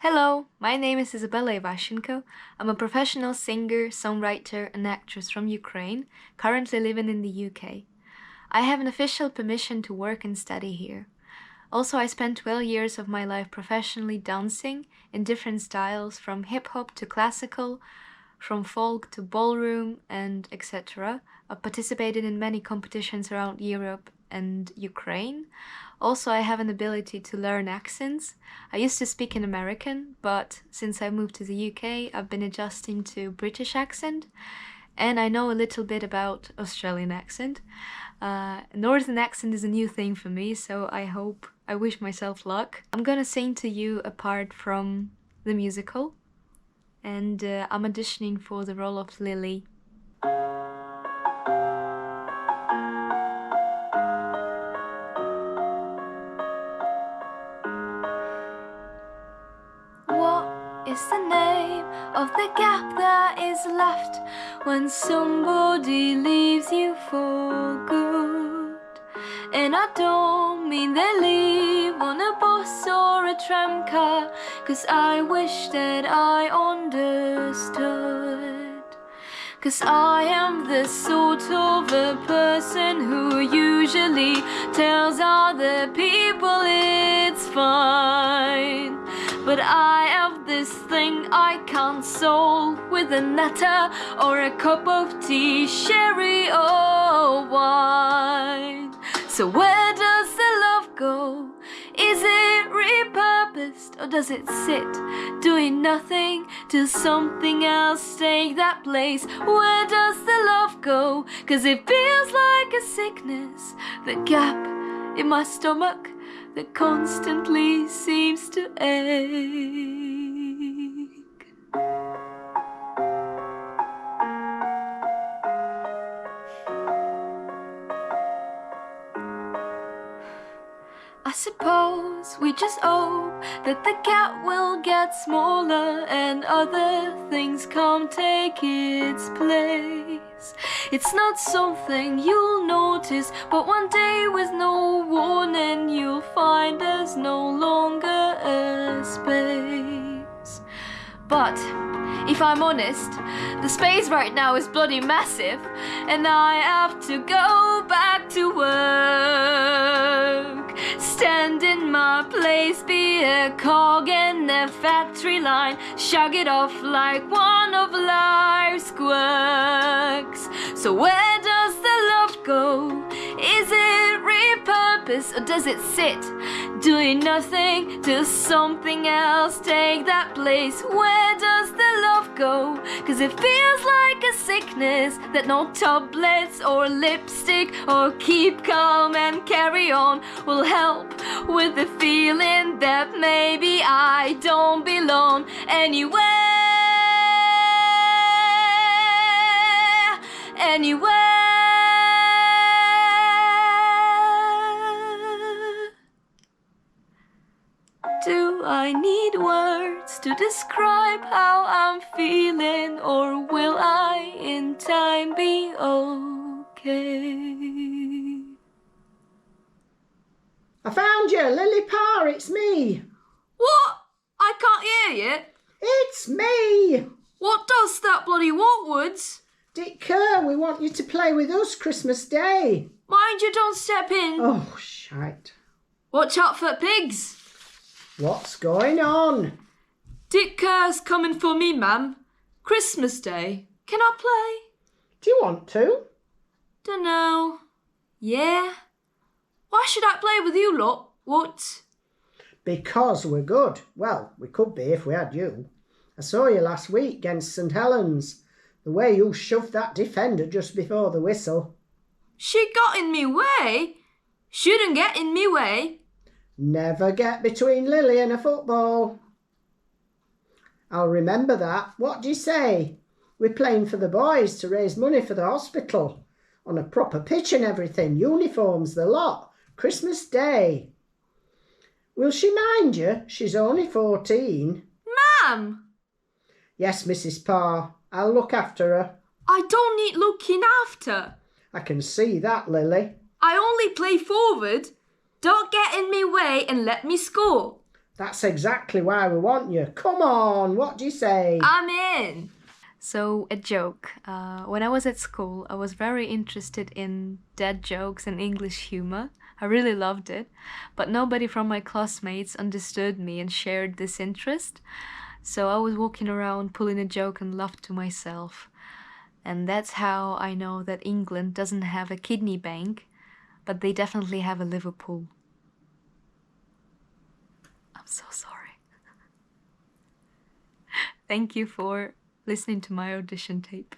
Hello, my name is Isabella Ivashenko. I'm a professional singer, songwriter, and actress from Ukraine, currently living in the UK. I have an official permission to work and study here. Also, I spent 12 years of my life professionally dancing in different styles from hip hop to classical, from folk to ballroom, and etc. I've participated in many competitions around Europe and Ukraine. Also, I have an ability to learn accents. I used to speak in American, but since I moved to the UK, I've been adjusting to British accent, and I know a little bit about Australian accent. Uh, Northern accent is a new thing for me, so I hope I wish myself luck. I'm gonna sing to you a part from the musical, and uh, I'm auditioning for the role of Lily. Of the gap that is left when somebody leaves you for good? And I don't mean they leave on a bus or a tram car, cause I wish that I understood. Cause I am the sort of a person who usually tells other people it's fine. But I have this thing I can't solve with a natter or a cup of tea, sherry or wine. So where does the love go? Is it repurposed or does it sit doing nothing till something else take that place? Where does the love go? Cause it feels like a sickness, the gap in my stomach that constantly seems to ache. I suppose we just hope that the gap will get smaller and other things come take its place. It's not something you'll notice, but one day with no warning, you'll find no longer a space. But if I'm honest, the space right now is bloody massive, and I have to go back to work. Stand in my place, be a cog in the factory line, shug it off like one of life's quirks. So, where repurposed or does it sit doing nothing till something else take that place? Where does the love go? Cause it feels like a sickness that no tablets or lipstick or keep calm and carry on will help with the feeling that maybe I don't belong anywhere. Anywhere. Need words to describe how I'm feeling, or will I in time be okay? I found you, Lily Parr, it's me. What? I can't hear you. It's me. What does that bloody want, Woods? Dick Kerr, we want you to play with us Christmas Day. Mind you don't step in. Oh, shite. Watch out for pigs. What's going on? Dick Kerr's coming for me, ma'am. Christmas Day. Can I play? Do you want to? Dunno. Yeah. Why should I play with you lot? What? Because we're good. Well, we could be if we had you. I saw you last week against St Helens. The way you shoved that defender just before the whistle. She got in me way. Shouldn't get in me way. Never get between Lily and a football. I'll remember that. What do you say? We're playing for the boys to raise money for the hospital. On a proper pitch and everything, uniforms, the lot. Christmas Day. Will she mind you? She's only 14. Ma'am, Yes, Mrs. Parr. I'll look after her. I don't need looking after. I can see that, Lily. I only play forward. Don't get in me way and let me score. That's exactly why we want you. Come on, what do you say? I'm in! So, a joke. Uh, when I was at school, I was very interested in dad jokes and English humor. I really loved it, but nobody from my classmates understood me and shared this interest. So, I was walking around pulling a joke and laughed to myself. And that's how I know that England doesn't have a kidney bank, but they definitely have a Liverpool. I'm so sorry. Thank you for listening to my audition tape.